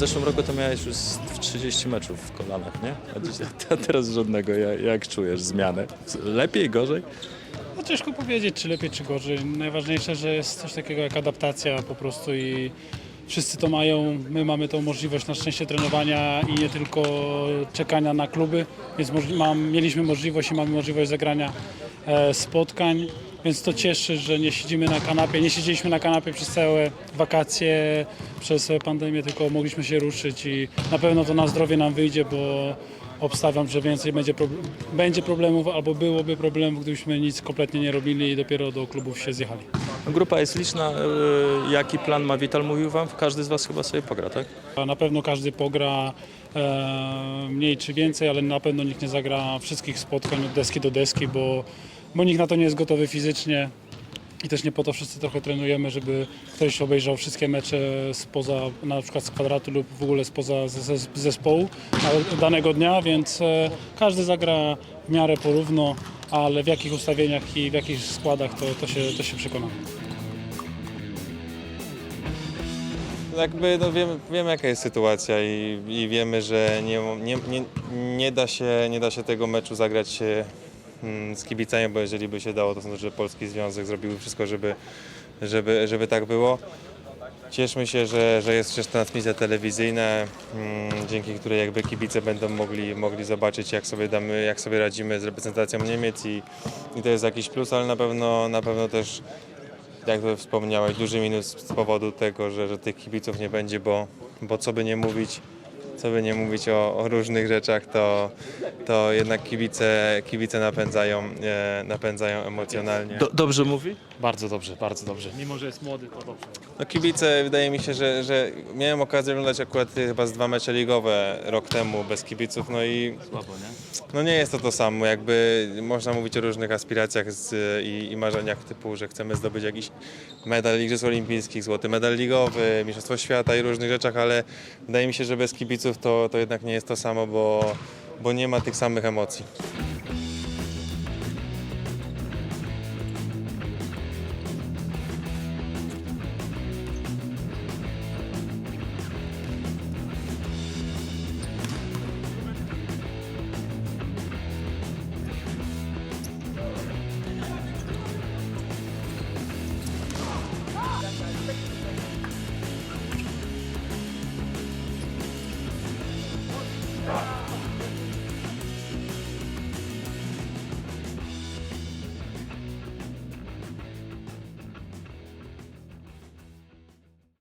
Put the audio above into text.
zeszłym roku to miałeś już z 30 meczów w kolanach, nie? A, dzisiaj, a teraz żadnego. Ja- Jak czujesz zmianę? Lepiej, gorzej? No ciężko powiedzieć, czy lepiej, czy gorzej. Najważniejsze, że jest coś takiego jak adaptacja po prostu i wszyscy to mają. My mamy tą możliwość na szczęście trenowania i nie tylko czekania na kluby, więc możli- mam, mieliśmy możliwość i mamy możliwość zagrania e, spotkań, więc to cieszy, że nie siedzimy na kanapie. Nie siedzieliśmy na kanapie przez całe wakacje, przez pandemię, tylko mogliśmy się ruszyć i na pewno to na zdrowie nam wyjdzie, bo obstawiam, że więcej będzie, będzie problemów albo byłoby problemów, gdybyśmy nic kompletnie nie robili i dopiero do klubów się zjechali. Grupa jest liczna. y, Jaki plan ma Wital? Mówił wam? Każdy z was chyba sobie pogra, tak? Na pewno każdy pogra e, mniej czy więcej, ale na pewno nikt nie zagra wszystkich spotkań od deski do deski, bo, bo nikt na to nie jest gotowy fizycznie. I też nie po to wszyscy trochę trenujemy, żeby ktoś obejrzał wszystkie mecze spoza, na przykład z kwadratu lub w ogóle spoza zes- zes- zespołu danego dnia, więc e, każdy zagra w miarę porówno, ale w jakich ustawieniach i w jakich składach to, to, się, to się przekonamy. Jakby no wiemy, wiemy jaka jest sytuacja i, i wiemy, że nie, nie, nie, nie, da się, nie da się tego meczu zagrać e, z kibicami, bo jeżeli by się dało, to sądzę, że Polski Związek zrobiłby wszystko, żeby, żeby, żeby tak było. Cieszmy się, że, że jest przecież transmisja telewizyjna, mm, dzięki której jakby kibice będą mogli, mogli zobaczyć, jak sobie, damy, jak sobie radzimy z reprezentacją Niemiec i, i to jest jakiś plus, ale na pewno, na pewno też jak to wspomniałeś, duży minus z powodu tego, że, że tych kibiców nie będzie, bo, bo co by nie mówić, co by nie mówić o, o różnych rzeczach, to, to jednak kibice, kibice napędzają, e, napędzają emocjonalnie. Do, dobrze mówi? Bardzo dobrze, bardzo dobrze. Mimo, że jest młody, to dobrze. No kibice, wydaje mi się, że, że miałem okazję oglądać akurat chyba z dwa mecze ligowe rok temu bez kibiców, no i Słabo, nie? no nie jest to to samo, jakby można mówić o różnych aspiracjach z, i, i marzeniach typu, że chcemy zdobyć jakiś medal Igrzysk Olimpijskich, złoty medal ligowy, Mistrzostwo Świata i różnych rzeczach, ale wydaje mi się, że bez kibiców to, to jednak nie jest to samo, bo, bo nie ma tych samych emocji.